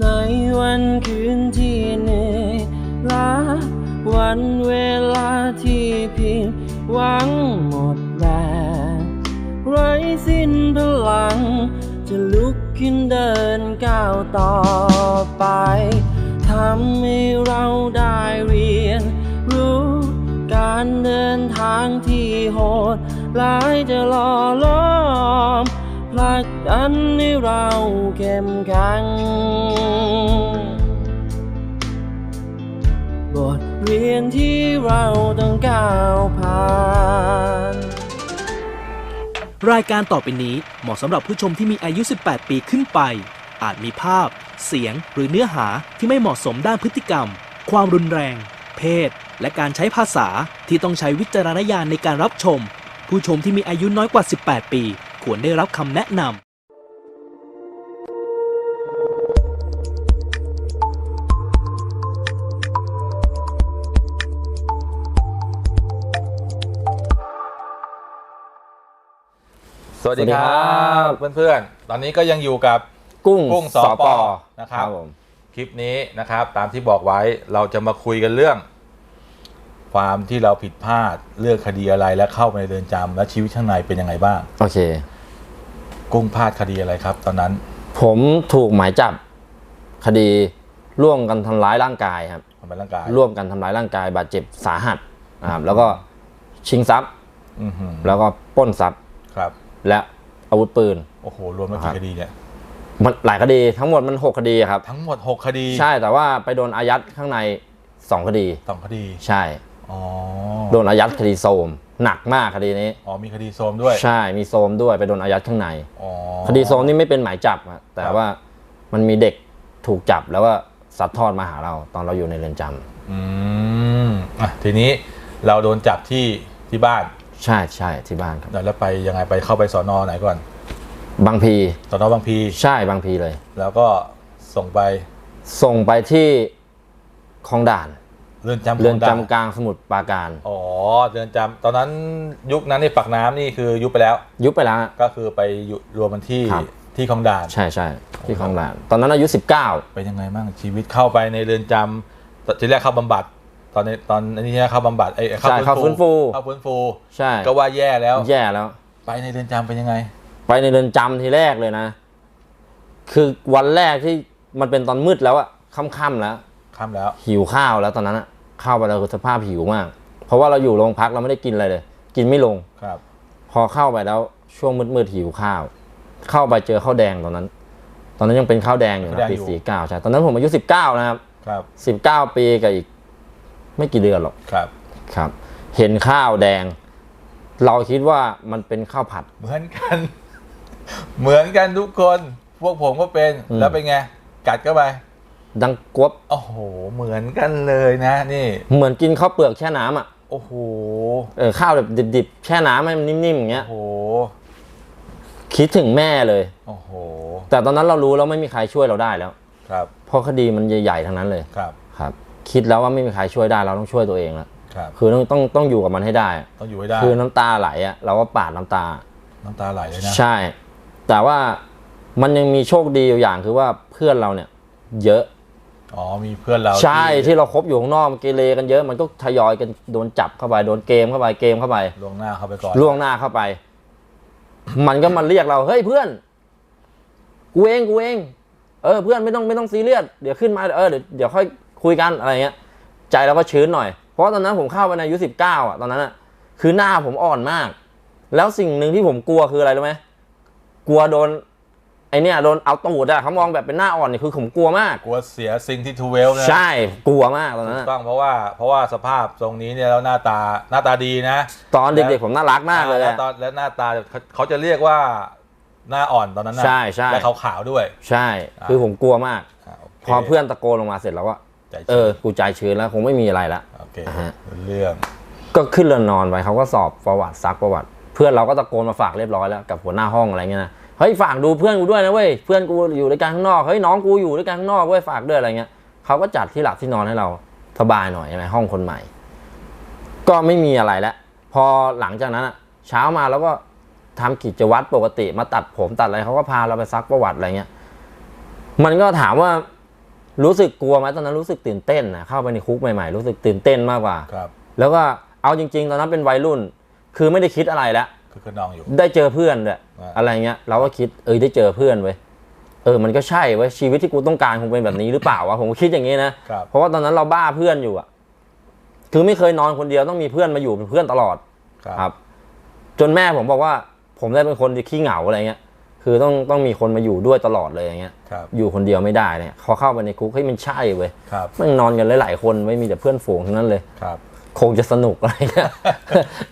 ในวันคืนที่เหนื่อยล้าวันเวลาที่เพียงหวังหมดแรงไร้สิ้นพลัง จะลุกขึ้นเดินก้าวต่อไปทำให้เราได้เรียน รู้การเดินทางที่โหดร้ายจะหล่อล้อมักดันให้เราเข้มแข็งบทเรียนที่เราต้องก้าวผ่าน รายการต่อไปนี้เหมาะสำหรับผู้ชมที่มีอายุ 18 ปีขึ้นไป อาจมีภาพ เสียงหรือเนื้อหาที่ไม่เหมาะสมด้านพฤติกรรม ความรุนแรง เพศ และการใช้ภาษาที่ต้องใช้วิจารณญาณในการรับชม ผู้ชมที่มีอายุน้อยกว่า 18 ปี ควรได้รับคำแนะนำสวัสดีสวัสดีคครัรับบเพื่อนๆ ตอนนี้ก็ยังอยู่กับกุ้งกุ้งสปนะครับผมคลิปนี้นะครับตามที่บอกไว้เราจะมาคุยกันเรื่อง ความที่เราผิดพลาดเรื่องคดีอะไรและเข้าไปในเรือนจำและชีวิตข้างในเป็นยังไงบ้าง โอเค กุ้งพลาดคดีอะไรครับ ตอนนั้นผมถูกหมายจับคดีร่วมกันทำร้ายร่างกายครับ ทำร้ายร่างกายร่วมกันทำร้ายร่างกายบาดเจ็บสาหัสนะครับแล้วก็ชิงทรัพย์ อือหือแล้วก็ปล้นทรัพย์ครับ และอาวุธปืน โอ้โห รวมแล้วครักี่บ คดีเนี่ย มันหลายคดีทั้งหมดมัน 6 คดีครับ ทั้งหมด 6 คดีใช่แต่ว่าไปโดนอายัดข้างใน 2 คดี สองคดี ใช่อ๋อ โดนอายัดคดีโซมหนักมากคดีนี้อ๋อมีคดีโซมด้วย ใช่มีโซมด้วยไปโดนอายัดข้างในอ๋อคดีโซมนี่ไม่เป็นหมายจับอะแต่ครับว่ามันมีเด็กถูกจับแล้วก็ซัดทอดมาหาเราตอนเราอยู่ในเรือนจำอืมอะทีนี้เราโดนจับที่ที่บ้าน ใช่ใช่ที่บ้านครับแล้วไปยังไงไปเข้าไปสอนอไหนก่อน บางพีสอนอบางพีใช่บางพีเลย แล้วก็ส่งไป ส่งไปที่คลองด่าน เรือนจำเรือนคลงด่าจำกลางสมุทรปราการ อ๋อ เรือนจำตอนนั้นยุคนั้นในปากน้ำนี่คือยุบไปแล้ว ยุบไปแล้วฮะก็คือไปอยู่รวมมันที่ครับที่คลองด่าน ใช่ใช่ที่คลองด่าน ตอนนั้นอายุ 19 เป็นยังไงบ้างชีวิตเข้าไปในเรือนจำตอนทีแรกเข้าบำบัด ตอนในตอนนี้เข้าบำบัดไอ้ใช่เข้าฟื้นฟูเข้าฟื้นฟู ใช่ ก็ว่าแย่แล้ว แย่แล้ว ไปในเรือนจำเป็นยังไง ไปในเรือนจำทีแรกเลยนะ คือวันแรกที่มันเป็นตอนมืดแล้วอะค่ำๆแล้ว ค่ำแล้ว หิวข้าวแล้วตอนนั้นอะเข้าไปแล้วคือสภาพหิวมาก เพราะว่าเราอยู่โรงพักเราไม่ได้กินอะไรเลย กินไม่ลงครับ พอเข้าไปแล้วช่วงมืดๆหิวข้าว เข้าไปเจอข้าวแดงตอนนั้น ตอนนั้นยังเป็นข้าวแดงอยู่ข้าวแดนะงปีอยู่ สี่เก้าใช่ตอนนั้นผมอายุสิบเก้านะครับครับสิบเก้าปีกับอีก ไม่กี่เดือนหรอกครับ ครับ เห็นข้าวแดง เราคิดว่ามันเป็นข้าวผัด เหมือนกัน เหมือนกันทุกคน พวกผมก็เป็น อืม แล้วเป็นไง กัดเข้าไป ดังกวบโอ้โห เหมือนกันเลยนะนี่ เหมือนกินข้าวเปลือกแช่น้ำอะ โอ้โห เออข้าวแบบดิบๆ แช่น้ำให้มันนิ่มๆอย่างเงี้ย โอ้โห คิดถึงแม่เลย โอ้โห แต่ตอนนั้นเรารู้แล้วไม่มีใครช่วยเราได้แล้ว ครับ เพราะคดีมันใหญ่ๆทั้งนั้นเลย ครับ ครับ คิดแล้วว่าไม่มีใครช่วยได้เราต้องช่วยตัวเองแล้ว ครับ คือต้องต้องต้องอยู่กับมันให้ได้ ต้องอยู่ให้ได้ คือน้ำตาไหลอะเราก็ปาดน้ำตา น้ำตาไหลเลยนะ ใช่ แต่ว่ามันยังมีโชคดีอยู่อย่างคือว่าเพื่อนเราเนี่ย เยอะ อ๋อมีเพื่อนเราใช่ที่เราคบอยู่ข้างนอกมันเกเรกันเยอะมันก็ทยอยกันโดนจับเข้าไปโดนเกมเข้าไปเกมเข้าไปลวงหน้าเข้าไปก่อนล่วงหน้าเข้าไป มันก็มาเรียกเราเฮ้ยเพื่อนกูเองกูเองเออเพื่อนไม่ต้องไม่ต้องซีเรียสเดี๋ยวขึ้นมาเออเดี๋ยวเดี๋ยวค่อยคุยกันอะไรเงี้ย ใจเราก็ชื้นหน่อย เพราะตอนนั้นผมเข้าไปในอายุสิบเก้าอะตอนนั้นอะคือหน้าผมอ่อนมาก แล้วสิ่งหนึ่งที่ผมกลัวคืออะไรรู้ไหมกลัวโดน ไอเนี่ยโดนเอาตูดอะเขามองแบบเป็นหน้าอ่อนเนี่ยคือผมกลัวมาก กลัวเสียสิ่งที่ทูเวลนะใช่กลัวมากตอนนั้ถูนกอะต้องเพราะว่าเพราะว่าสภาพทรงนี้เนี่ยแล้วหน้าตาหน้าตาดีนะ ตอนเด็กๆผมน่ารักมากเลยแล้อะ วตอนแล้วหน้าตาเขาเขาจะเรียกว่าหน้าอ่อนตอนนั้นนะใช่ใช่ และขาวๆด้วยใช่ คือผมกลัวมากาโคพอเพื่อนตะโกนลงมาเสร็จแล้วว่าใจเออกูใจชื้นแล้วคงไม่มีอะไรละ โอเคอ่าฮะ เรื่องก็ขึ้นเรือนนอนไปเขาก็สอบประวัติซักประวัติ เพื่อนเราก็ตะโกนมาฝากเรียบร้อยแล้วกับหัวหน้าห้องอะไรเงี้ยนะ เฮ้ยฝากดูเพื่อนกูด้วยนะเว้ยเพื่อนกูอยู่ด้วยกันข้างนอกเฮ้ยน้องกูอยู่ด้วยกันข้างนอกเว้ยฝากด้วยอะไรเงี้ยเขาก็จัดที่หลับที่นอนให้เราสบายหน่อยใช่ไหมห้องคนใหม่ ก็ไม่มีอะไรแล้วพอหลังจากนั้นอะเช้ามาแล้วก็ทำกิจวัตรปกติ มาตัดผมตัดอะไรเขาก็พาเราไปซักประวัติอะไรเงี้ยมันก็ถามว่ารู้สึกกลัวไหมตอนนั้นรู้สึกตื่นเต้นนะเข้าไปในคุกใหม่ๆ รู้สึกตื่นเต้นมากกว่าครับ แล้วก็เอาจริง ๆ ตอนนั้นเป็นวัยรุ่น คือไม่ได้คิดอะไรแล้วคือก็นองอยู่ ได้เจอเพื่อนด้วย อ่าอะไรเงี้ยเราก็คิดเออได้เจอเพื่อนเว้ยเออมันก็ใช่เว้ยชีวิตที่กูต้องการคงเป็นแบบนี้หรือเปล่าวะผมก็คิดอย่างนี้นะครับเพราะว่าตอนนั้นเราบ้าเพื่อนอยู่อะคือไม่เคยนอนคนเดียวต้องมีเพื่อนมาอยู่เป็นเพื่อนตลอดครับครับ จนแม่ผมบอกว่า ผมได้เป็นคนที่ขี้เหงาอะไรเงี้ยคือต้องต้องมีคนมาอยู่ด้วยตลอดเลยอย่างเงี้ยครับอยู่คนเดียวไม่ได้เนี่ยเขาเข้าไปในคุกเฮ้ยมันใช่เว้ยครับมันนอนกันหลายๆคนไม่มีแต่เพื่อนฝูงทั้งนั้นเลยครับ คงจะสนุกอะไรเงี้ย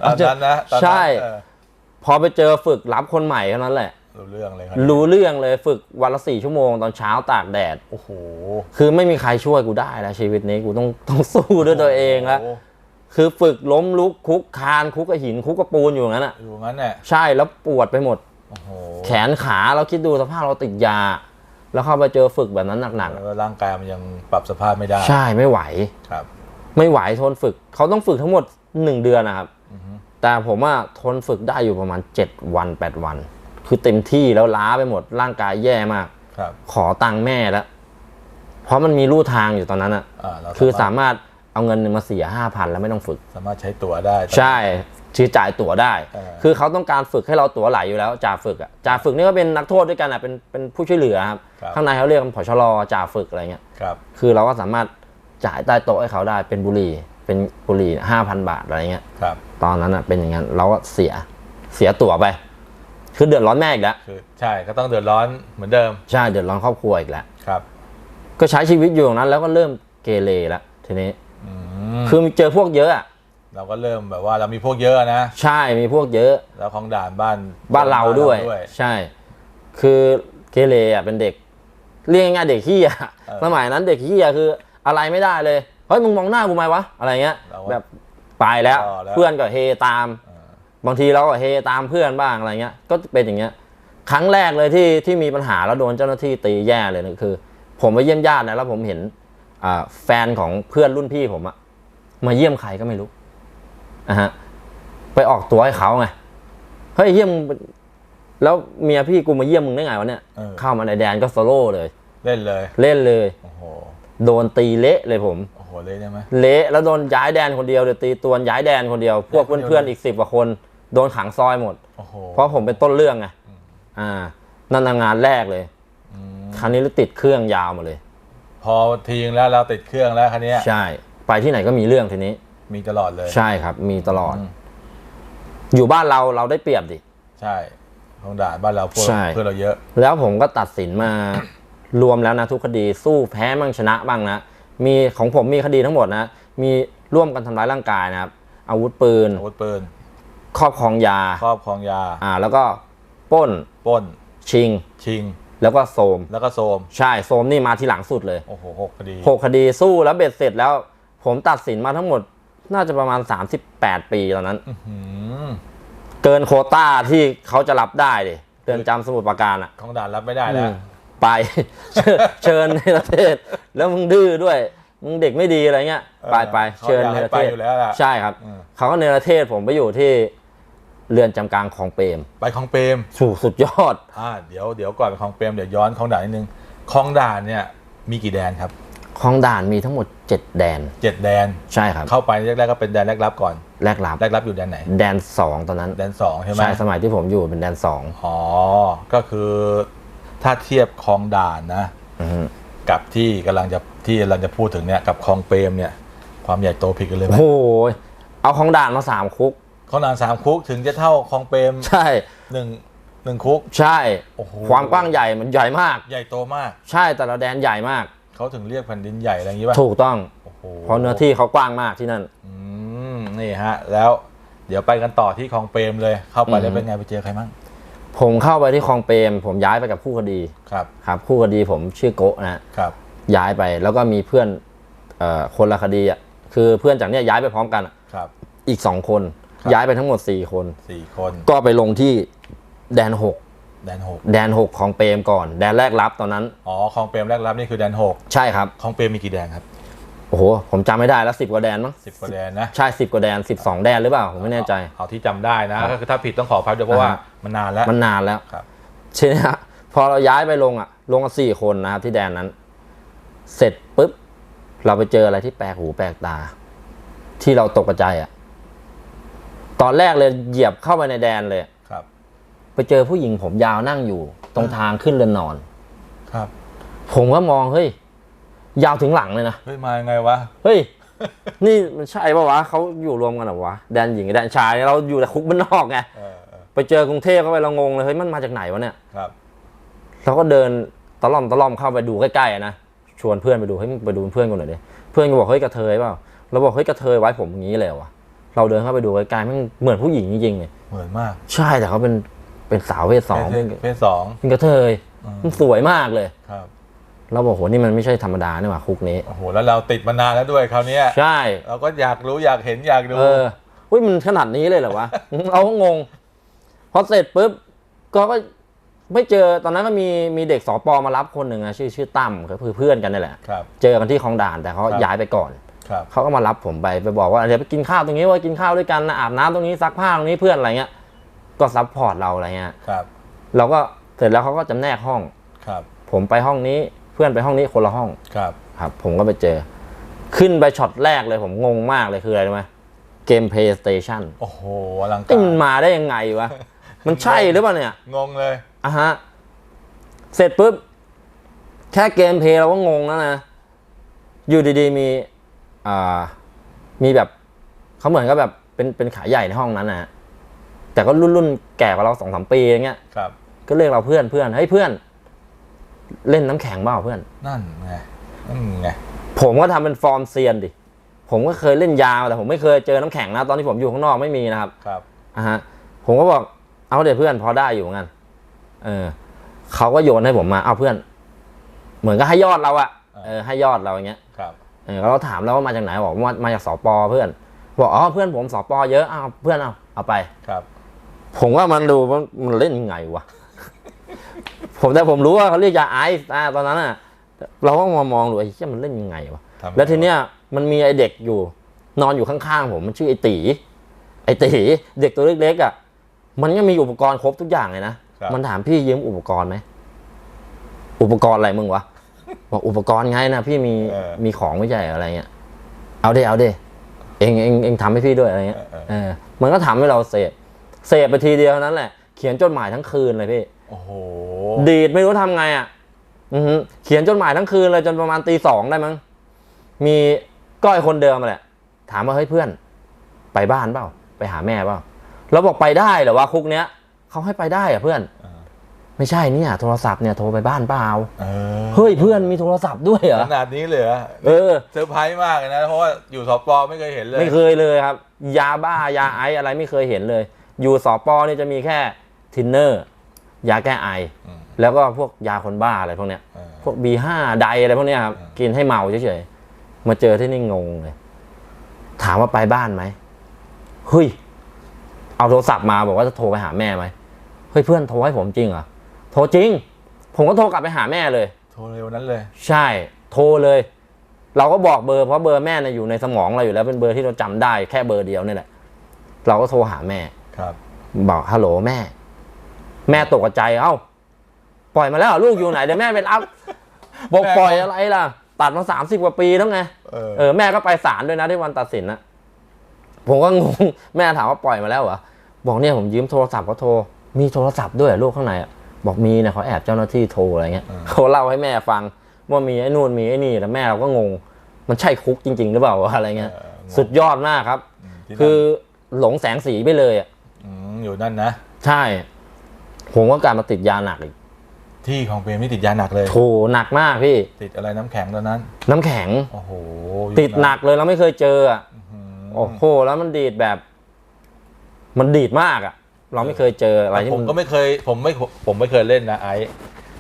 ตอนนั้นนะตอนนั้นใช่เออ พอไปเจอฝึกรับคนใหม่เท่านั้นแหละ รู้เรื่องเลยครับรู้เรื่องเลยฝึกวันละสี่ชั่วโมงตอนเช้าตากแดด โอ้โหคือไม่มีใครช่วยกูได้แล้วชีวิตนี้กูต้องต้องสู้ด้วยตัวเองแล้วโโหคือฝึกล้มลุกคุกคานคุกกับหินคุกกับปูนอยู่อย่างนั้นอะ อยู่งั้นเนี่ยใช่แล้วปวดไปหมด โอ้โหแขนขาเราคิดดูสภาพเราติดยา แล้วเข้าไปเจอฝึกแบบนั้นหนักแล้วร่างกายมันยังปรับสภาพไม่ได้ๆใช่ไม่ไหว ครับ ไม่ไหวทนฝึก เขาต้องฝึกทั้งหมดหนึ่งเดือนนะครับ อือฮึ แต่ผมว่าทนฝึกได้อยู่ประมาณ 7 วัน 8 วัน คือเต็มที่แล้วล้าไปหมดร่างกายแย่มาก ครับขอตังค์แม่แล้ว เพราะมันมีลู่ทางอยู่ตอนนั้นอะอ่าเราคือสาสามารถมารถเอาเงินมาเสียห้าพันแล้วไม่ต้องฝึก สามารถใช้ตั๋วได้ ใช่ชื่อจ่ายตั๋วได้ เออ คือเขาต้องการฝึกให้เราตั๋วไหลอยู่แล้วจ่าฝึกอะจ่าฝึกนี่ก็เป็นนักโทษด้วยกันอะเป็นเป็นผู้ช่วยเหลือครับครับข้างในเขาเรียกผชรจ่าฝึกอะไรเงี้ย ครับ คือเราก็สามารถจ่ายใต้โต๊ะให้เขาได้เป็นบุหรี่ เป็นบุหรี่ห้าพันบาทอะไรเงี้ยครับ ตอนนั้นอะเป็นอย่างนั้นเราก็เสียเสียตั๋วไป คือเดือดร้อนแม่อีกแล้วคือใช่ก็ต้องเดือดร้อนเหมือนเดิม ใช่เดือดร้อนครอบครัวอีกแล้วครับ ก็ใช้ชีวิตอยู่อย่างนั้น แล้วก็เริ่มเกเรแล้วทีนี้อืมคือเจอพวกเยอะอะเราก็เริ่มแบบว่าเรามีพวกเยอะนะ ใช่มีพวกเยอะ แล้วของด่านบ้านบ้านเราด้วย ใช่ คือเกเรอะเป็นเด็ก เรียกง่ายๆเด็กขี้อะเออสมัยนั้นเด็กขี้อะคืออะไรไม่ได้เลย เฮ้ยมึงมองหน้ากูไหมวะอะไรเงี้ย เราก็แบบไปแล้ว ต่อแล้ว เพื่อนก็เฮตามเออบางทีเราก็เฮตามเพื่อนบ้างอะไรเงี้ย ก็เป็นอย่างเงี้ย ครั้งแรกเลยที่ที่มีปัญหาแล้วโดนเจ้าหน้าที่ตีแย่เลยนะคือ ผมไปเยี่ยมญาตินะแล้วผมเห็นอ่าแฟนของเพื่อนรุ่นพี่ผมอะมาเยี่ยมใครก็ไม่รู้อะฮะไปออกตัวให้เขาไงเฮ้ยเยี่ยมงแล้วเมียพี่กูมาเยี่ยมมึงได้ไงวะเนี่ยเออ เข้ามาในแดนก็โซโล่เลย เล่นเลย เล่นเลย โอ้โห โดนตีเละเลยผม โอ้ โหเล่นใช่ไหมเละแล้วโดนย้ายแดนคนเดียวเดี๋ยวตีตัวนย้ายแดนคนเดียว พวกย้ายคนเดียวเพื่อนๆอีกสิบกว่าคน โดนขังซอยหมดโอ้โหเพราะผมเป็นต้นเรื่องไงอ่า นั่นนะงานแรกเลยอืมคราวนี้เราติดเครื่องยาวมาเลย พอทีงแล้วเราติดเครื่องแล้วคันนี้ยใช่ ไปที่ไหนก็มีเรื่องทีนี้ มีตลอดเลย ใช่ครับ มีตลอดมอยู่บ้านเราเราได้เปรียบดิ ใช่ของด่านบ้านเราพวกใช่เพื่อนเราเยอะ แล้วผมก็ตัดสินมารวมแล้วนะทุกคดีสู้แพ้บ้างชนะบ้างนะ มีของผมมีคดีทั้งหมดนะ มีร่วมกันทำร้ายร่างกายนะครับ อาวุธปืน อาวุธปืน ครอบครองยา ครอบครองยา อ่า แล้วก็ปล้น ปล้น ชิง ชิง แล้วก็โสม แล้วก็โซมใช่ โสมนี่มาทีหลังสุดเลย โอ้โหหกคดีหกคดีสู้แล้วเบ็ดเสร็จแล้ว ผมตัดสินมาทั้งหมด น่าจะประมาณ 38 ปีตอนนั้นอื้อหือเกินโควต้าที่เขาจะรับได้ดิเตือนจำสมุทรปราการอะ ของด่านรับไม่ได้แล้วอืม ไป เชิญในประเทศ แล้วมึงดื้อด้วยมึงเด็กไม่ดีอะไรเงี้ยไปไปเขาเชิญอยากในให้ประไปเทศอยู่แล้วล่ะใช่ครับอืมเขาก็ในประเทศผมไปอยู่ที่เรือนจำกลางของเปรมไปของเปรมถูกสุดยอดอ่าเดี๋ยวเดี๋ยวก่อนไปของเปรมเดี๋ยวย้อนของด่านนิดนึงของด่านเนี่ยมีกี่แดนครับของด่านมีทั้งหมด 7 แดนเจ็ดแดนใช่ครับ เข้าไปแรกๆก็เป็นแดนแรกรับก่อนแรกรับแรกรับอยู่แดนไหน แดน 2 ตอนนั้นแดนสองใช่ไหมใช่สมัยที่ผมอยู่เป็นแดนอ๋อ ก็คือ ถ้าเทียบคลองด่านนะ2อือฮึกับที่กำลังจะที่กำลังจะพูดถึงเนี่ยกับคลองเปรมเนี่ย ความใหญ่โตผิดกันเลยไหมโอ้โหเอาของด่านมาสามคุกคลองด่านสามคุกถึงจะเท่าคลองเปรมใช่หนึ่งหนึ่งคุก ใช่โอ้โหความกว้างใหญ่มันใหญ่มาก ใหญ่โตมาก ใช่แต่ละแดนใหญ่มากเขาถึงเรียกแผ่นดินใหญ่อะไรอย่างนี้ป่ะถูกต้องโอ้โหเพราะเนื้อที่เขากว้างมากที่นั่นอืมนี่ฮะ แล้วเดี๋ยวไปกันต่อที่คลองเปรมเลย เข้าไปแล้วอืมเป็นไงไปเจอใครมั่ง ผมเข้าไปที่คลองเปรม ผมย้ายไปกับคู่คดีครับ ครับ คู่คดีผมชื่อโกะนะฮะครับ ย้ายไปแล้วก็มีเพื่อนเอ่อคนละคดีอะคือเพื่อนจากเนี้ยย้ายไปพร้อมกันอะครับ อีกสองคน ครับ ย้ายไปทั้งหมดสี่คน สี่คนก็ไปลงที่แดนหกแดนหกแดนหกของเปรมก่อน แดนแรกรับตอนนั้น อ๋อคลองเปรมแรกรับนี่คือแดนหกใช่ครับ คลองเปรมมีกี่แดนครับ โอ้โห ผมจำไม่ได้แล้วสิบกว่าแดนมั้งสิบกว่าแดนนะ ใช่สิบกว่าแดนสิบสองแดนหรือเปล่า ผมไม่แน่ใจ เอาที่จำได้นะ ก็คือถ้าผิดต้องขออภัยด้วยเพราะว่าอ่ามันนานแล้ว มันนานแล้วครับทีนี้ฮะพอเราย้ายไปลงอะ ลงกันสี่คนนะครับที่แดนนั้น เสร็จปุ๊บ เราไปเจออะไรที่แปลกหูแปลกตา ที่เราตกใจอะตอนแรกเลยเหยียบเข้าไปในแดนเลยครับ ไปเจอผู้หญิงผมยาวนั่งอยู่ ตรงทางขึ้นเรือนนอน ครับ ผมก็มองเฮ้ย ยาวถึงหลังเลยนะ เฮ้ย มายังไงวะ เฮ้ย นี่มันใช่ปะวะเขาอยู่รวมกันเหรอวะ แดนหญิงกับแดนชายเราอยู่แต่คุกบ้านนอกไงเออเออไปเจอกรุงเทพเข้าไปเรางงเลยเฮ้ยมันมาจากไหนวะเนี่ย ครับเราก็เดินตะล่อมตะล่อมเข้าไปดูใกล้ๆอะนะชวนเพื่อนไปดูเฮ้ยมึงไปดูเป็นเพื่อนกันหน่อยดิเพื่อนก็บอกเฮ้ยกระเทยเปล่าเราบอกเฮ้ยกระเทยไว้ผมอย่างนี้เลยเหรอวะเราเดินเข้าไปดูใกล้ๆมันเหมือนผู้หญิงจริงๆเลยเหมือนมาก ใช่แต่เขาเป็นเป็นสาวเพศสองเพเป็ศนเพศสองเป็นกระเทยอืมมันสวยมากเลยครับ เราบอกโหนี่มันไม่ใช่ธรรมดาเนี่ยว่ะคุกนี้ โอ้โห แล้วเราติดมานานแล้วด้วยคราวเนี้ยใช่ เราก็อยากรู้อยากเห็นอยากดู เออเฮ้ยมันขนาดนี้เลยเหรอวะ เราก็งง พอเสร็จปุ๊บก็ก็ไม่เจอตอนนั้นก็มีมีเด็กสอปอมารับคนหนึ่งอะชื่อชื่อตั้มก็คือเพื่อนกันนี่แหละ ครับ เจอกันที่คลองด่านแต่เขาครับย้ายไปก่อน ครับ เขาก็มารับผมไปไปบอกว่าเดี๋ยวไปกินข้าวตรงนี้ว่ากินข้าวด้วยกันนะอาบน้ำตรงนี้ซักผ้าตรงนี้เพื่อนอะไรเงี้ย ก็ซัพพอร์ตเราอะไรเงี้ย ครับ เราก็เสร็จแล้วเขาก็จำแนกห้อง ครับ ผมไปห้องนี้เพื่อนไปห้องนี้คนละห้องครับ ครับ ผมก็ไปเจอ ขึ้นไปช็อตแรกเลยผมงงมากเลยคืออะไรรู้ไหมเกมเพย์สเตชันโอ้โหอลังไอ้กามันรมาได้ยังไงวะ มันใช่หรือเปล่าเนี่ย งงเลยอะฮะ เสร็จปุ๊บ แค่เกมเพลย์เราก็งงแล้วนะ อยู่ดีๆมีอ่ามีแบบเขาเหมือนกับแบบเป็นเป็นขายใหญ่ในห้องนั้นนะฮะแต่ก็รุ่นรุ่นแก่กว่าเราสองสามปีอย่างเงี้ย ครับ ก็เรียกเราเพื่อนเพื่อนเฮ้ยเพื่อน เล่นน้ำแข็งเปล่าเพื่อน นั่นไงนั่นไงผมก็ทำเป็นฟอร์มเซียนดิ ผมก็เคยเล่นยาวแต่ผมไม่เคยเจอน้ำแข็งนะตอนที่ผมอยู่ข้างนอกไม่มีนะครับครับอะฮะผมก็บอกเอาเดี๋ยวเพื่อนพอได้อยู่เหมือนกันเออเขาก็โยนให้ผมมาเอาเพื่อน เหมือนก็ให้ยอดเราอะเออให้ยอดเราอย่างเงี้ยครับเออเราถามแล้วว่ามาจากไหนบอกว่ามาจากสปอเพื่อนบอกอ๋อเพื่อนผมสปอเยอะเอาเพื่อนเอาเอาไปครับ ผมว่ามันดูว่ามันเล่นยังไงวะ ผมแต่ผมรู้ว่าเขาเรียกยาไอซ์อ่าตอนนั้นอะ เราก็มามองดูไอ้เหี้ยมันเล่นยังไงวะทำแล้วทีเนี้ยมันมีไอเด็กอยู่ นอนอยู่ข้างๆผมมันชื่อไอตีไอตีเด็กตัวเล็กๆอะมันก็มีอุปกรณ์ครบทุกอย่างเลยนะครับ มันถามพี่ยืมอุปกรณ์ไหมอุปกรณ์อะไรมึงวะบอกอุปกรณ์ไงนะพี่มีเออมีของไม่ใช่อะไรเงี้ยเอาเด้เอาเด้เองเองเองทำให้พี่ด้วยอะไรเงี้ยเออเออมันก็ทำให้เราเสพเสพไปทีเดียวเท่านั้นแหละเขียนจดหมายทั้งคืนเลยพี่ โอ้โห ดีดไม่รู้ทำไงอะอือหือเขียนจดหมายทั้งคืนเลยจนประมาณตีสองได้มั้ง มีก้อยคนเดิมมาแหละ ถามว่าเฮ้ยเพื่อน ไปบ้านเปล่า ไปหาแม่เปล่าเราบอกไปได้เหรอวะคุกเนี้ยเขาให้ไปได้อะเพื่อนอ่าไม่ใช่เนี่ยโทรศัพท์เนี่ยโทรไปบ้านเปล่าเออเฮ้ยเพื่อนมีโทรศัพท์ด้วยเหรอขนาดนี้เลยเหรอเออเซอร์ไพรส์มากเลยนะเพราะว่าอยู่สปอไม่เคยเห็นเลย ไม่เคยเลยครับ ยาบ้ายาไอซ์อะไรไม่เคยเห็นเลย อยู่สอปอนี่จะมีแค่ทินเนอร์ยาแก้ไออืม แล้วก็พวกยาคนบ้าอะไรพวกเนี้ยเออพวก B5 ไดอะไรพวกเนี้ยครับอืมกินให้เมาเฉยๆ มาเจอที่นี่งงเลย ถามว่าไปบ้านไหมเฮ้ย เอาโทรศัพท์มาบอกว่าจะโทรไปหาแม่ไหมเฮ้ยเพื่อนโทรให้ผมจริงเหรอ โทรจริง ผมก็โทรกลับไปหาแม่เลย โทรเร็วนั้นเลย ใช่ โทรเลย เราก็บอกเบอร์เพราะเบอร์แม่เนี่ยอยู่ในสมองเราอยู่แล้วเป็นเบอร์ที่เราจำได้แค่เบอร์เดียวนี่แหละ เราก็โทรหาแม่ ครับ บอกฮัลโหลแม่ แม่ตกใจ เอ้า ปล่อยมาแล้วเหรอลูกอยู่ไหนเดี๋ยวแม่ไปรับบอกแม่ปล่อยอะไรล่ะ ตัดมาสามสิบกว่าปีแล้วไงเออ เออแม่ก็ไปศาลด้วยนะที่วันตัดสินนะผมก็งง แม่ถามว่าปล่อยมาแล้วเหรอบอกเนี่ยผมยืมโทรศัพท์เขาโทร มีโทรศัพท์ด้วยเหรอลูกข้างในอะบอกมีเนี่ยเขาแอบเจ้าหน้าที่โทรอะไรเงี้ยเขาเล่าให้แม่ฟังว่ามีไอ้นู่นมีไอ้นี่แล้วแม่เราก็งง มันใช่คุกจริง ๆ หรือเปล่าวะอะไรเงี้ย เอองง สุดยอดมากครับมที่นั่นคือหลงแสงสีไปเลยอะมอยู่นั่นนะ ใช่ ผมก็กลารมาติดยาหนักอีก ที่ของเปรมนี่ติดยาหนักเลย โถหนักมากพี่ ติดอะไรน้ำแข็งตอนนั้น น้ำแข็ง โอ้โหติดหนักเลยเราไม่เคยเจออะ อืม โอ้โห แล้วมันดีดแบบ มันดีดมากอะ เราไม่เคยเจออะไรที่ผมมันก็ไม่เคยผมไม่ผมไม่เคยเล่นนะไอ้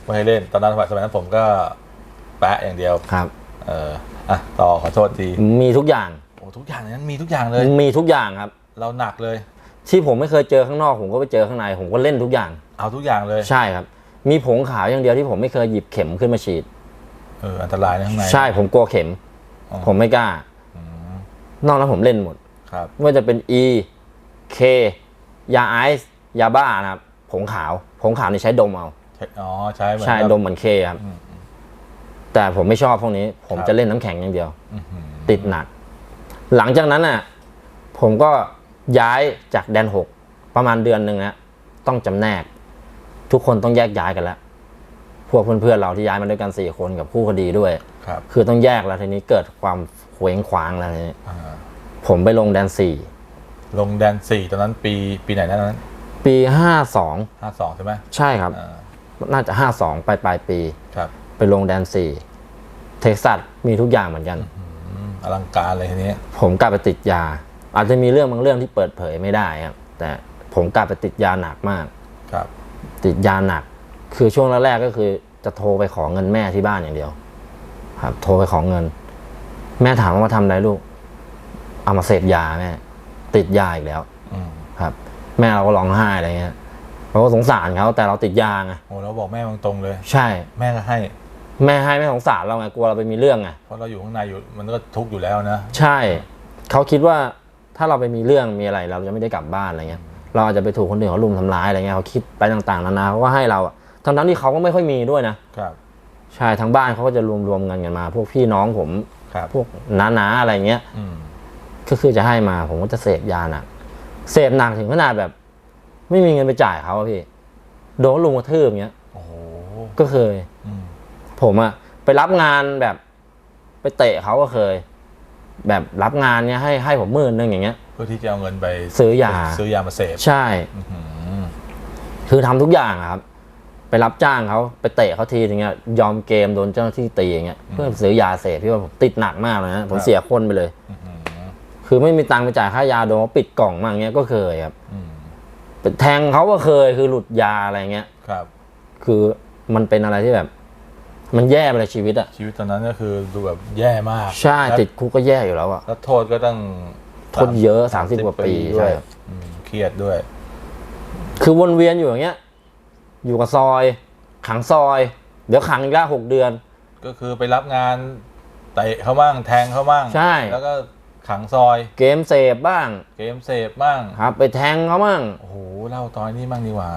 ไม่เคยเล่นตอนนั้นสมัยนั้นผมก็แปะอย่างเดียว ครับ เอออะต่อขอโทษทีมีทุกอย่าง โอ้ทุกอย่างในนั้นมีทุกอย่างเลย มีทุกอย่างครับ เราหนักเลย ที่ผมไม่เคยเจอข้างนอก ผมก็ไปเจอข้างใน ผมก็เล่นทุกอย่าง เอาทุกอย่างเลย ใช่ครับ มีผงขาวอย่างเดียวที่ผมไม่เคยหยิบเข็มขึ้นมาฉีด เอออันตรายนะข้างใน ใช่ผมกลัวเข็ม อ๋อ ผมไม่กล้า อืมนอกนั้นผมเล่นหมด ครับ ไม่ว่าจะเป็น E K ยาไอซ์ยาบ้านะครับผงขาวผงขาวนี่ใช้ดมเอา ใช่อ๋อ ใช้เหมือนใช่กับ ดมเหมือนเคครับ อืมแต่ผมไม่ชอบพวกนี้ ผมครับ จะเล่นน้ำแข็งอย่างเดียว อื้อหือติดหนัก หลังจากนั้นน่ะ ผมก็ย้ายจากแดนหกประมาณเดือนหนึ่งนะต้องจำแนก ทุกคนต้องแยกย้ายกันแล้ว พวกเพื่อนๆเราที่ย้ายมาด้วยกันสี่คนกับคู่คดีด้วย ครับ คือต้องแยกแล้วทีนี้เกิดความเคว้งคว้างแล้วทีนี้อ่าผมไปลงแดนสี่ลงแดนสี่ตอนนั้นปีปีไหนนะตอนนั้นปีห้าสองห้าสองใช่ไหมใช่ครับ อ่าน่าจะห้าสองปลายปลายปี ครับไปลงแดนสี่เท็กซัสมีทุกอย่างเหมือนกัน อืมอลังการเลยทีนี้ผมกลับไปติดยา อาจจะมีเรื่องบางเรื่องที่เปิดเผยไม่ได้ครับ แต่ผมกลับไปติดยาหนักมาก ครับ ติดยาหนัก คือช่วงแรกๆก็คือจะโทรไปขอเงินแม่ที่บ้านอย่างเดียว ครับ โทรไปขอเงิน แม่ถามว่ามาทำอะไรลูก เอามาเสพยาแม่ติดยาอีกแล้วอืมครับ แม่เราก็ร้องไห้อะไรเงี้ยเราก็สงสารเขาแต่เราติดยาไงโอ้เราบอกแม่ตรงๆเลย ใช่ แม่ก็ให้ แม่ให้ไม่สงสารเราไงกลัวเราไปมีเรื่องไงเพราะเราอยู่ข้างในอยู่มันก็ทุกข์อยู่แล้วนะใช่เขาคิดว่าถ้าเราไปมีเรื่องมีอะไร เราจะไม่ได้กลับบ้านอะไรเงี้ย เราอาจจะไปถูกคนอื่นเขาลุมทำร้ายอะไรเงี้ยเขาคิดไปต่างๆนานาเขาก็ให้เราอะทั้งนั้นที่เขาก็ไม่ค่อยมีด้วยนะครับ ใช่ทั้งบ้านเขาก็จะรวมรวมๆเงินกันมา พวกพี่น้องผมครับ พวกน้าๆอะไรเงี้ยอืมก็คือจะให้มาผมก็จะเสพยาหนักเสพหนักถึงขนาดแบบ ไม่มีเงินไปจ่ายเขาอะพี่โดนลุงกระทืบเงี้ยโอ้โหก็เคย อืมผมอะไปรับงานแบบไปเตะเขาก็เคย แบบรับงานเนี้ยให้ให้ผมหมื่นหนึงอย่างเงี้ยเพื่อที่จะเอาเงินไปซื้อยาซื้อยามาเสพใช่อื้อหือคือทำทุกอย่างอะครับ ไปรับจ้างเขาไปเตะเขาทีอย่างเงี้ย ยอมเกมโดนเจ้าหน้าที่ตีอย่างเงี้ยเพื่อซื้อยาเสพพี่ว่าผมติดหนักมากเลยนะผมเสียคนไปเลยอื้อหือคือไม่มีตังค์ไปจ่ายค่ายาโดนเขาปิดกล่องมาอย่างเงี้ยก็เคยครับอืมแทงเขาก็เคยคือหลุดยาอะไรเงี้ยครับ คือมันเป็นอะไรที่แบบ มันแย่ไปเลยชีวิตอะชีวิตตอนนั้นก็คือดูแบบแย่มาก ใช่แล้วติดคุกก็แย่อยู่แล้วอะแล้วโทษก็ต้องโทษเยอะ 30 กว่าปีด้ใช่วยครับอืมเครียดด้วย คือวนเวียนอยู่อย่างเงี้ย อยู่กับซอย ขังซอย เดี๋ยวขังอีกละหกเดือน ก็คือไปรับงานเตะเขาบ้างแทงเขาบ้างใช่ แล้วก็ขังซอย เกมเสพบ้าง เกมเสพบ้างครับไปแทงเขาบ้างโอ้โหเล่าตอนนี้บ้างดีกว่า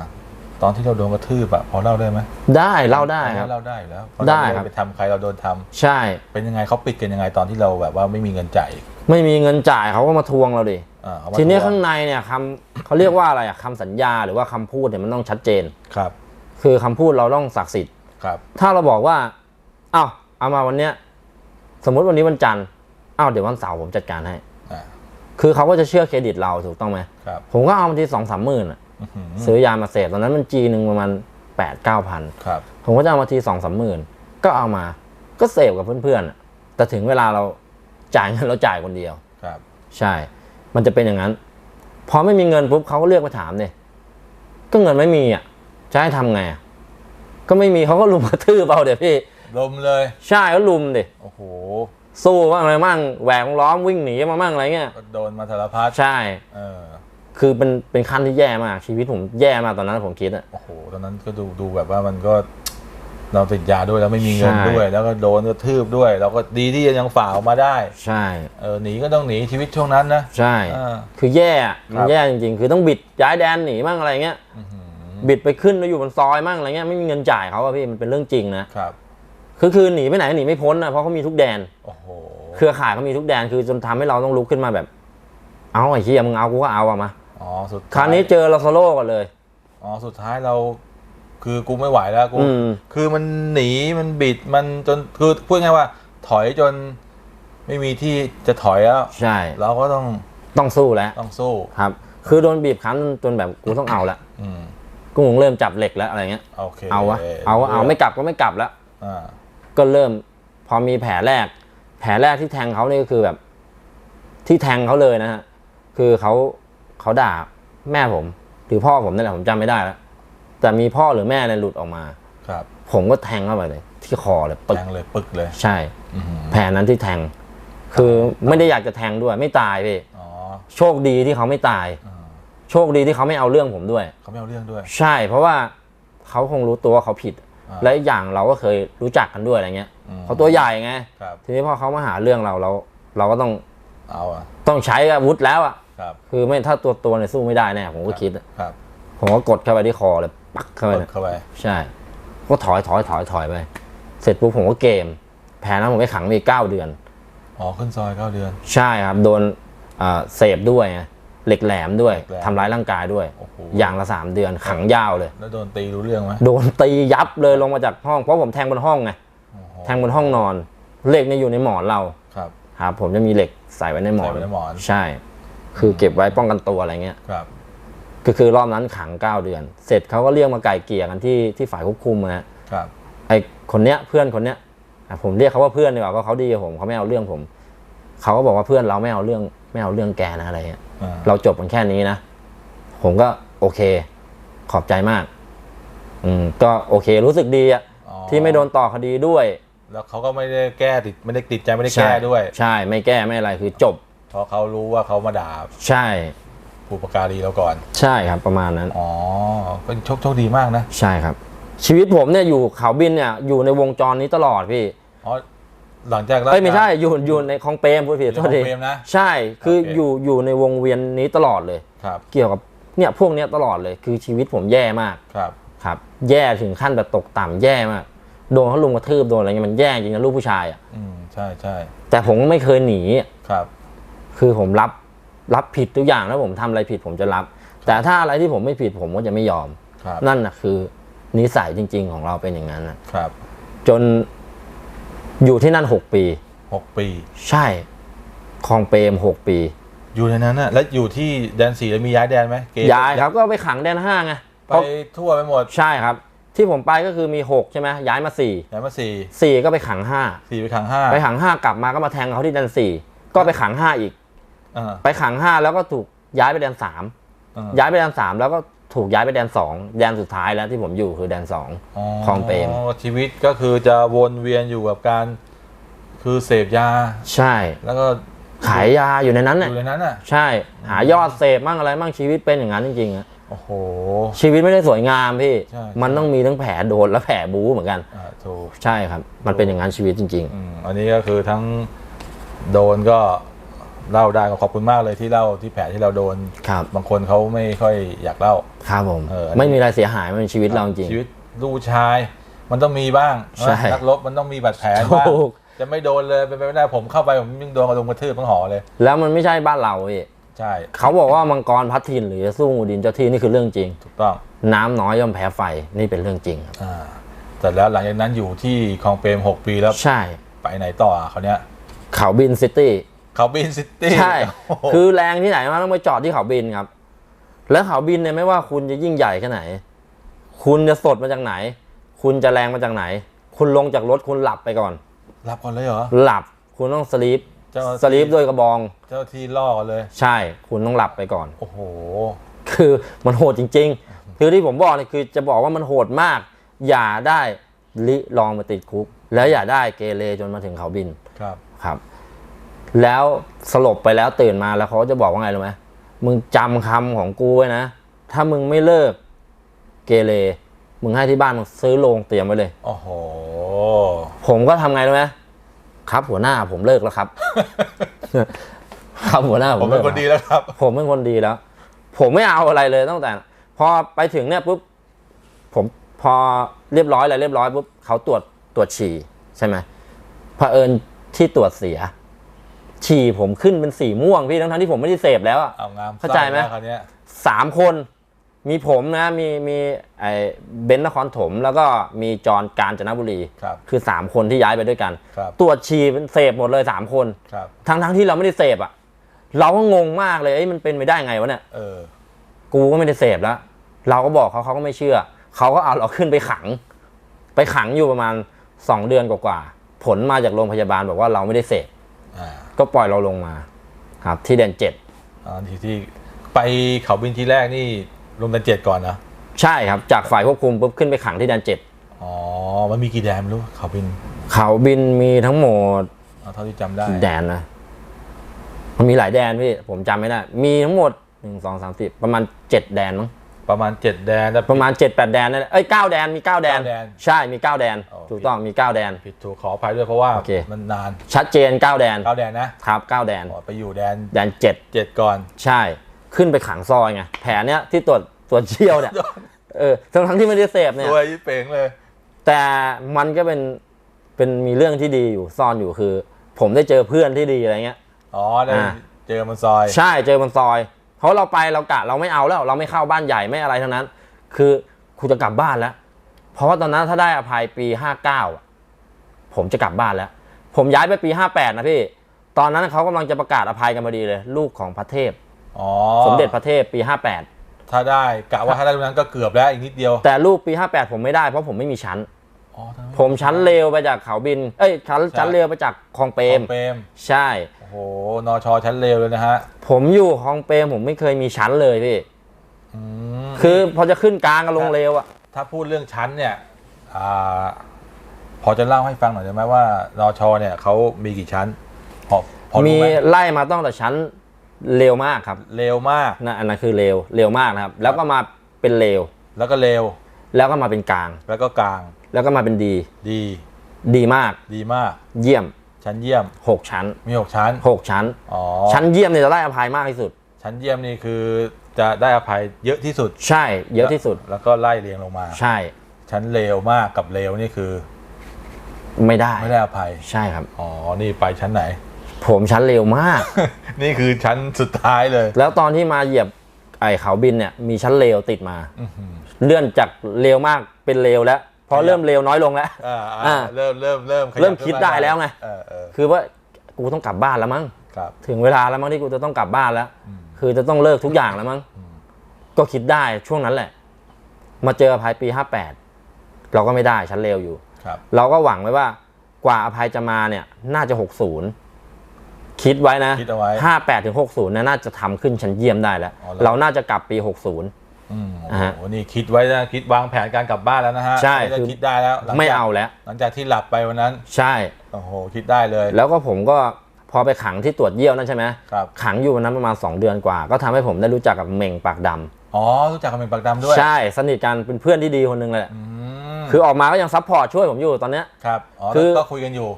ตอนที่เราโดนกระทืบอะพอเล่าได้ไหมได้เล่าได้ครับเล่าได้อยู่แล้วเพาะได้เาครับไปทำใครเราโดนทำใช่ เป็นยังไงเขาปิดกันยังไงตอนที่เราแบบว่าไม่มีเงินจ่าย ไม่มีเงินจ่ายเขาก็มาทวงเราดิอ่าเอามาทีนี้ทวข้างในเนี่ยคำเขาเรียกว่าอะไรอะคำสัญญาหรือว่าคำพูดเนี่ยมันต้องชัดเจน ครับคือคำพูดเราต้องศักดิ์สิทธิ์ ครับ ถ้าเราบอกว่าอ้าวเอามาวันเนี้ยสมมติวันนี้วันจันทร์อ้าวเดี๋ยววันเสาร์ผมจัดการให้ อ่า คือเขาก็จะเชื่อเครดิตเราถูกต้องไหมครับ ผมก็เอามาทีสองสามหมื่นอะอื้อหือซื้อยามาเสพตอนนั้นมันจีหนึ่งประมาณแปดเก้าพัน ครับ ผมก็จะเอามาทีสองสามหมื่นก็เอามาก็เสพกับเพื่อนๆอะแต่ถึงเวลาเรา จ่ายเงินเราจ่ายคนเดียวครับ ใช่ มันจะเป็นอย่างนั้น พอไม่มีเงินปุ๊บเขาก็เรียกมาถามเนี่ยก็เงินไม่มีอะจะให้ทำไงอะก็ไม่มีเขาก็ลุมกระทืบเอาเดี๋ยวพี่ ลมเลย ใช่ก็ลุมดิโอ้โห สู้บ้างอะไรบ้างแหวกวงล้อมวิ่งหนีมาบ้างอะไรเงี้ย ก็โดนมาสารพัดใช่ เออ คือเป็นเป็นขั้นที่แย่มากชีวิตผมแย่มากตอนนั้นผมคิดอะโอ้โห ตอนนั้นก็ดูดูแบบว่ามันก็ เราติดยาด้วยแล้วไม่มีเงินใช่ด้วย แล้วก็โดนกระทืบด้วย เราก็ดีที่ยังฝ่าออกมาได้ ใช่เออหนีก็ต้องหนีชีวิตช่วงนั้นนะใช่อ่าคือแย่อะมัคนรับแย่จริงๆ คือต้องบิดย้ายแดนหนีมั่งอะไรเงี้ยอื้อหือบิดไปขึ้นไปอยู่บนซอยมั่งอะไรเงี้ยไม่มีเงินจ่ายเขาอะพี่มันเป็นเรื่องจริงนะครับคือคือหนีไปไหนหนีไม่พ้นนะเพราะเขามีทุกแดนโอ้โหเครือข่ายเขามีทุกแดนคือจนทำให้เราต้องลุกขึ้นมาแบบ เอาไอ้เหี้ยมึงเอากูก็เอาอะมาอ๋อสุดคราวนี้เจอลาซาโร่กันเลยอ๋อสุดท้ายเรา คือกูไม่ไหวแล้วกู อืม คือมันหนีมันบิดมันจนคือพูดง่ายว่า ถอยจนไม่มีที่จะถอยแล้ว ใช่ เราก็ต้องต้องสู้แล้วต้องสู้ครับ คือโดนบีบคั้นจนแบบกูต้องเอาละอืมกูคงเริ่มจับเหล็กแล้วอะไรเงี้ย โอเคเอาวะเอาวะเอาไม่กลับก็ไม่กลับแล้ว อ่าก็เริ่มพอมีแผลแรก แผลแรกที่แทงเขานี่ก็คือแบบ ที่แทงเขาเลยนะฮะคือเขาเขาด่าแม่ผม หรือพ่อผมนั่นแหละผมจำไม่ได้แล้ว แต่มีพ่อหรือแม่อะไรหลุดออกมา ครับ ผมก็แทงเข้าไปเลย ที่คอเลยปึ๊กแทงเลยปึกเลยใช่ อื้อหือแผลนั้นที่แทง คือไม่ได้อยากจะแทงด้วย ไม่ตายพี่อ๋อโชคดีที่เขาไม่ตาย อ่าโชคดีที่เขาไม่เอาเรื่องผมด้วย เขาไม่เอาเรื่องด้วย ใช่ เพราะว่าเขาคงรู้ตัวว่าเขาผิด อ่าและอีกอย่างเราก็เคยรู้จักกันด้วยอะไรเงี้ยอืม เขาตัวใหญ่ไงครับทีนี้พอเขามาหาเรื่องเราเรา เราก็ต้องเอาอะต้องใช้อาวุธแล้วอะครับคือไม่ถ้าตัวตัวเนี่ยสู้ไม่ได้แน่ผมก็คิดอะครับ ผมก็กดเข้าไปที่คอเลย ปักเข้าไปปึเลยกเข้าไปใช่ก็ถอยถอยถอยถอยไป เสร็จปุ๊บผมก็เกมแผลนั้นผมไปขังมีเก้าเดือนอ๋อขึ้นซอยเก้าเดือน ใช่ครับ โดนอ่าเสพด้วยไงเหล็กแหลมด้วยเหล็กแหลมทำร้ายร่างกายด้วยโอ้โหอย่างละสามเดือนขังยาวเลย แล้วโดนตีรู้เรื่องไหมโดนตียับเลยลงมาจากห้องเพราะผมแทงบนห้องไงโอ้โหแทงบนห้องนอนเหล็กเนี่ยอยู่ในหมอนเราครับครับ ผมจะมีเหล็กใส่ไว้ในหมอนใส่ไว้ในหมอนใช่ คือเก็บไว้ป้องกันตัวอะไรเงี้ยครับ ก็คือรอบนั้นขัง9เดือน เสร็จเขาก็เรียกมาไก่เกลี่ยกันที่ที่ฝ่ายควบคุมนะฮะครับไอคนเนี้ยเพื่อนคนเนี้ยอะผมเรียกเขาว่าเพื่อนดีกว่าเพราะเขาดีกับผมเขาไม่เอาเรื่องผมเขาก็บอกว่าเพื่อนเราไม่เอาเรื่องไม่เอาเรื่องแกนะอะไรเงี้ยอ่าเราจบกันแค่นี้นะผมก็โอเค ขอบใจมาก อืมก็โอเครู้สึกดีอะอ๋อที่ไม่โดนต่อคดีด้วย แล้วเขาก็ไม่ได้แก้ติดไม่ได้ติดใจไม่ได้แก้ด้วย ใช่ไม่แก้ไม่อะไรคือจบเพราะเขารู้ว่าเขามาด่าใช่ ผู้ประการีเราก่อน ใช่ครับประมาณนั้น อ๋อเป็นโชคโชคดีมากนะ ใช่ครับ ชีวิตผมเนี่ยอยู่เขาบินเนี่ยอยู่ในวงจรนี้ตลอดพี่อ๋อหลังจากรัเอ้ยไม่ใช่อยู่อยู่ในคลองเปรมพูดผิดอยู่โทในษทีคลองเปรมนะใช่คือโอเคอยู่อยู่ในวงเวียนนี้ตลอดเลยครับ เกี่ยวกับเนี่ยพวกเนี้ยตลอดเลยคือชีวิตผมแย่มากครับครับ แย่ถึงขั้นแบบตกต่ำแย่มากโดนเขาลุมกระทืบโดนอะไรเงี้ยมันแย่จริงนะลูกผู้ชายอะอืมใช่ใช่แต่ผมไม่เคยหนีครับ คือผมรับ รับผิดทุกอย่างถ้าผมทำอะไรผิดผมจะรับ แต่ถ้าอะไรที่ผมไม่ผิดผมก็จะไม่ยอมครับนั่นนะคือนิสัยจริง ๆ ของเราเป็นอย่างนั้นนะครับ จนอยู่ที่นั่นหกปีหกปี ใช่คลองเปรมหกปี อยู่ในนั้นน่ะแล้วอยู่ที่แดนสี่แล้วมีย้ายแดนไหมเกณฑ์ย้ายครับก็ไปขังแดนห้าไงไปเพราะทั่วไปหมดใช่ครับที่ผมไปก็คือมีหกใช่ไหมย้ายมาสี่ย้ายมาสี่สี่ก็ไปขังห้าสี่ไปขังห้าไปขังห้ากลับมาก็มาแทงเขาที่แดนสี่ก็ไปขังห้าอีกอ่า ไปขังห้าแล้วก็ถูกย้ายไปแดนสามอ่าย้ายไปแดนสามแล้วก็ถูกย้ายไปแดนสองแดนสุดท้ายแล้วที่ผมอยู่คือแดนสองคลองเปรมชีวิตก็คือจะวนเวียนอยู่กับการคือเสพยา ใช่ แล้วก็ขายยาอยู่ในนั้นอน่ะยู่ในนั้นน่ะใช่ หายอดเสพมั่งอะไรมั่งชีวิตเป็นอย่างนั้นจริงๆอะโอ้โหชีวิตไม่ได้สวยงามพี่ใช่มันต้องมีทั้งแผลโดนและแผลบู๊เหมือนกันอ่าถูกใช่ครับ มันเป็นอย่างนั้นชีวิตจริงอืมอันนี้ก็คือทั้งโดนก็ เล่าได้ก็ขอบคุณมากเลยที่เล่าที่แผลที่เราโดนๆครับบางคนเขาไม่ค่อยอยากเล่าครับผมเอออันนี้ไม่มีอะไรเสียหายมันเป็นชีวิตเราจริงชีวิตลูกชาย มันต้องมีบ้างใช่นักรบมันต้องมีบาดแผลบ้างถูกจะไม่โดนเลยเป็นไปไม่ได้ผมเข้าไปผมยังโดนกระดงกระทืบทั้งหอเลย แล้วมันไม่ใช่บ้านเราพี่ใช่ เขาบอกว่ามังกรพัดถิ่นหรือจะสู้งูดินเจ้าที่นี่คือเรื่องจริง ถูกต้อง น้ำน้อยย่อมแพ้ไฟนี่เป็นเรื่องจริงครับอ่าแต่แล้วหลังจากนั้นอยู่ที่คลองเปรมหกปีแล้วใช่ ไปไหนต่ออะเขาวเนี้ยเขาบินซิตี้ เขาบินซิตี้ใช่โอ้โหคือแรงที่ไหนมาต้องไปจอดที่เขาบินครับ แล้วเขาบินเนี่ยไม่ว่าคุณจะยิ่งใหญ่แค่ไหน คุณจะสดมาจากไหน คุณจะแรงมาจากไหน คุณลงจากรถคุณหลับไปก่อนรับก่อนเลยเหรอ หลับคุณต้องสลีปเจ้าหน้าที่สลีปด้วยกระบอง เจ้าที่ล่อกันเลย ใช่ คุณต้องหลับไปก่อน โอ้โห คือมันโหดจริง ๆ คือที่ผมบอกเนี่ยคือจะบอกว่ามันโหดมาก อย่าได้ลิลองมาติดคุก แล้วอย่าได้เกเรจนมาถึงเขาบิน ครับ ครับ แล้วสลบไปแล้วตื่นมาแล้วเขาจะบอกว่าไงรู้ไหมมึงจำคำของกูไว้นะ ถ้ามึงไม่เลิกเกเรมึงให้ที่บ้านมึงซื้อโรงเตรียมไว้เลย โอ้โห ผมก็ทำไงรู้ไหมครับหัวหน้าผมเลิกแล้วครับ ครับหัวหน้าผผมมเป็เลินกคนดีแล้วแล้วครับ ผมเป็นคนดีแล้ว ผมไม่เอาอะไรเลยตั้งแต่ พอไปถึงเนี่ยปุ๊บผมพอเรียบร้อยอะไรเรียบร้อยปุ๊บเขาตรวจตรวจฉี่ใช่ไหมเผอิญที่ตรวจเสีย ฉี่ผมขึ้นเป็นสีม่วงพี่ทั้งทั้งๆที่ผมไม่ได้เสพแล้วอะ เอางามเข้าใจไหมส้แล้วคราวเนี้ยสามคนมีผมนะมีมีไอ้เบนซ์นครถม แล้วก็มีจอนกาญจนบุรี ครับ คือสามคนที่ย้ายไปด้วยกัน ครับ ตรวจฉี่เป็นเสพหมดเลยสามคน ครับ ทั้งทั้งๆที่เราไม่ได้เสพอะเราก็งงมากเลยเอ้ยมันเป็นไปได้ไงวะเนี่ย เออ กูก็ไม่ได้เสพแล้ว เราก็บอกเขาเขาก็ไม่เชื่อ เขาก็เอาเราขึ้นไปขัง ไปขังอยู่ประมาณสองเดือนกว่าๆผลมาจากโรงพยาบาลบอกว่าเราไม่ได้เสพอ่า ก็ปล่อยเราลงมาครับที่เดนเจ็ดตอนที่ที่ไปเขาบินทีแรกนี่รวมเป็นเจ็ดก่อนนะใช่ครับจากฝ่ายควบคุมปุ๊บขึ้นไปขังที่แดนเจ็ดอ๋อมันมีกี่แดนไม่รู้เขาบิน เขาบินมีทั้งหมดเอาเท่าที่จำได้กี่แดนนะมันมีหลายแดนพี่ผมจำไม่ได้ มีทั้งหมดหนึ่งสองสามสี่ประมาณเจ็ดแดนมั้ง ประมาณเจ็ดแดนแต่ ประมาณเจ็ดแปดแดนนั่นแหละเอ้ยเก้าแดนมีเก้าแดน เก้าแดนใช่มีเก้าแดน โอเค ถูกต้องมีเก้าแดน ผิดถูกขออภัยด้วยเพราะว่าโอเค มันนานชัดเจนเก้าแดนเก้าแดนนะครับเก้าแดนอ๋อไปอยู่แดน แดนเจ็ดเจ็ดก่อนใช่ ขึ้นไปขังซอยไงแผลเนี้ยที่ตรวจตรวจเชี่ยวเนี่ยเออทั้งทั้งๆที่ไม่ได้เสพเนี่ย ด้วยยี่เป่งเลย แต่มันก็เป็นเป็นมีเรื่องที่ดีอยู่ซ่อนอยู่คือ ผมได้เจอเพื่อนที่ดีอะไรเงี้ย อ๋อได้อ่า เจอมันซอย ใช่เจอบนซอย เพราะเราไปเรากะเราไม่เอาแล้ว เราไม่เข้าบ้านใหญ่ไม่อะไรทั้งนั้น คือกูจะกลับบ้านแล้ว เพราะว่าตอนนั้นถ้าได้อภัยปีห้าเก้าผมจะกลับบ้านแล้ว ผมย้ายไปปีห้าแปดนะพี่ ตอนนั้นเขากำลังจะประกาศอภัยกันพอดีเลย ลูกของพระเทพอ๋อสมเด็จพระเทพปีห้าแปดถ้าได้กะว่าถ้าได้ตรงนั้นก็เกือบแล้วอีกนิดเดียว แต่ลูกปีห้าแปดผมไม่ได้เพราะผมไม่มีชั้นอ๋อทำไผมชั้นเลวไปจากเขาบิน เอ้ยชั้นใช่ชั้นเลวไปจากคลองเปรมของเปรมใช่โอ้โหนอชอชั้นเลวเลยนะฮะ ผมอยู่คลองเปรมผมไม่เคยมีชั้นเลยพี่อืมคือพอจะขึ้นกลางกับลงเลวอะถ้าพูดเรื่องชั้นเนี่ยอ่าพอจะเล่าให้ฟังหน่อยได้ไหมว่านอชอเนี่ยเขามีกี่ชั้นพอพอมีรู้ไหมไล่มาตั้งแต่ชั้นเลวมากครับเร็วมากนะอันนั้นคือเลวเลวมากนะครับ แล้วก็มาเป็นเลวแล้วก็เร็วแล้วก็มาเป็นกลาง แล้วก็กลางแล้วก็มาเป็นดี ดี ดีมาก ดีมาก เยี่ยม ชั้นเยี่ยมหกชั้น มีหกชั้นหกชั้น อ๋อ ชั้นเยี่ยมเนี่ยจะได้อภัยมากที่สุด ชั้นเยี่ยมนี่คือจะได้อภัยเยอะที่สุด ใช่ เยอะที่สุด แล้วก็ไล่เรียงลงมา ใช่ ชั้นเลวมากกับเลวนี่คือ ไม่ได้ ไม่ได้อภัย ใช่ครับ อ๋อ นี่ไปชั้นไหน ผมชั้นเลวมาก นี่คือชั้นสุดท้ายเลย แล้วตอนที่มาเหยียบไอ้เขาบินเนี่ย มีชั้นเลวติดมาอื้อหือเลื่อนจากเลวมากเป็นเลวแล้ว เพราะขยับเริ่มเลวน้อยลงแล้ว อ่าอ่าอ่า เริ่มเริ่มเริ่มขยับเริ่มคิดได้แล้วไง เออเออคือว่ากูต้องกลับบ้านแล้วมั้ง ครับ ถึงเวลาแล้วมั้งที่กูจะต้องกลับบ้านแล้ว อืม คือจะต้องเลิกทุกอย่างแล้วมั้งอืมก็คิดได้ช่วงนั้นแหละ มาเจออภัยปีห้าแปดเราก็ไม่ได้ชั้นเลวอยู่ ครับ เราก็หวังไว้ว่ากว่าอภัยจะมาเนี่ย น่าจะหกศูนย์คิดไว้นะคิดเอาไว้ห้าแปดถึงหกศูนย์น่าจะทำขึ้นชั้นเยี่ยมได้แล้ว อ๋อแล้วเราน่าจะกลับปีหกศูนย์ อืมโอ้อ่าฮะโหนี่คิดไว้นะคิดวางแผนการกลับบ้านแล้วนะฮะใช่ไม่ได้คือ คิดได้แล้วหลังจากไม่เอาแล้ว หลังจากที่หลับไปวันนั้นใช่ โอ้โหคิดได้เลยแล้วก็ผมก็พอไปขังที่ตรวจเยี่ยวนั่นใช่ไหมครับขังอยู่วันนั้นประมาณ 2 เดือนกว่า ก็ทำให้ผมได้รู้จักกับเหม่งปากดำอ๋อรู้จักกับเป็นปากดำด้วยใช่สนิทกันเป็นเพื่อนที่ดีคนหนึงเลยอืมคือออกมาก็ยังซัพพอร์ตช่วยผมอยู่ตอนเนี้ย ครับอ๋อคือแล้วก็คุยกันอยู่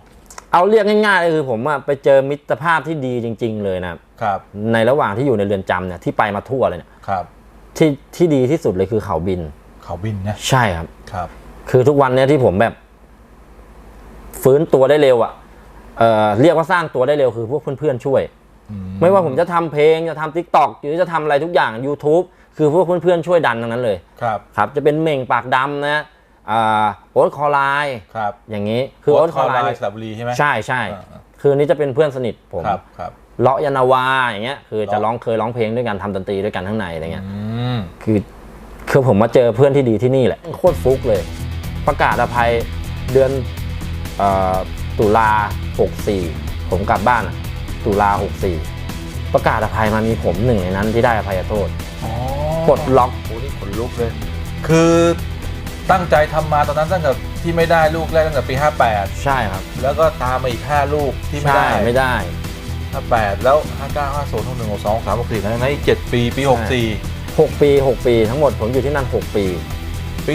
เอาเรียกง่ายๆเลยคือผมอะไปเจอมิตรภาพที่ดีจริง ๆ เลยนะครับครับในระหว่างที่อยู่ในเรือนจำเนี่ยที่ไปมาทั่วเลยเนี่ยครับ ที่ที่ดีที่สุดเลยคือเขาบิน เขาบินนะใช่ครับ ครับ คือทุกวันเนี้ยที่ผมแบบ ฟื้นตัวได้เร็วอะเอ่อเรียกว่าสร้างตัวได้เร็วคือพวกเพื่อนๆช่วยอืไม่ว่าผมจะทำเพลงจะทำทิกตอกหรือจะทำอะไรทุกอย่าง YouTube คือพวกเพื่อนๆช่วยดันทั้งนั้นเลย ครับ ครับ จะเป็นเหม่งปากดำนะอ่าโอ๊ตคอไลน์ครับ อย่างนี้ คือโอ๊ตคอไลน์สระบุรีใช่ไหมใช่ใช่อ่าคืออนนี้จะเป็นเพื่อนสนิทผม ครับครับ เลาะยานาวาอย่างเงี้ยคือจะเลาะร้องเคยร้องเพลงด้วยกันทำดนตรีด้วยกันข้างในอะไรเงี้ยอืมคือคือผมมาเจอเพื่อนที่ดีที่นี่แหละโคตรฟุกเลย ประกาศอภัยเดือนเอ่อตุลา64 ผมกลับบ้านอะตุลา64 ประกาศอภัยมามีผมหนึ่งในนั้นที่ได้อภัยโทษอ๋อปลดล็อกโอ้นี่ขนลุกเลย คือตั้งใจทำมาตอนนั้นตั้งแต่ที่ไม่ได้ลูกแรกตั้งแต่ปี 58 ใช่ครับ แล้วก็ตามมาอีก 5 ลูกที่ไม่ใช่ได้ไม่ได้ 58แล้ว59 50 61 62 3 64นั้นอีก7ปีปี64 6ปี6ปี ทั้งหมดผมอยู่ที่นั่น6ปี ปี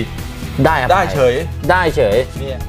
64ได้อภัยได้เฉยได้เฉยเนี่ย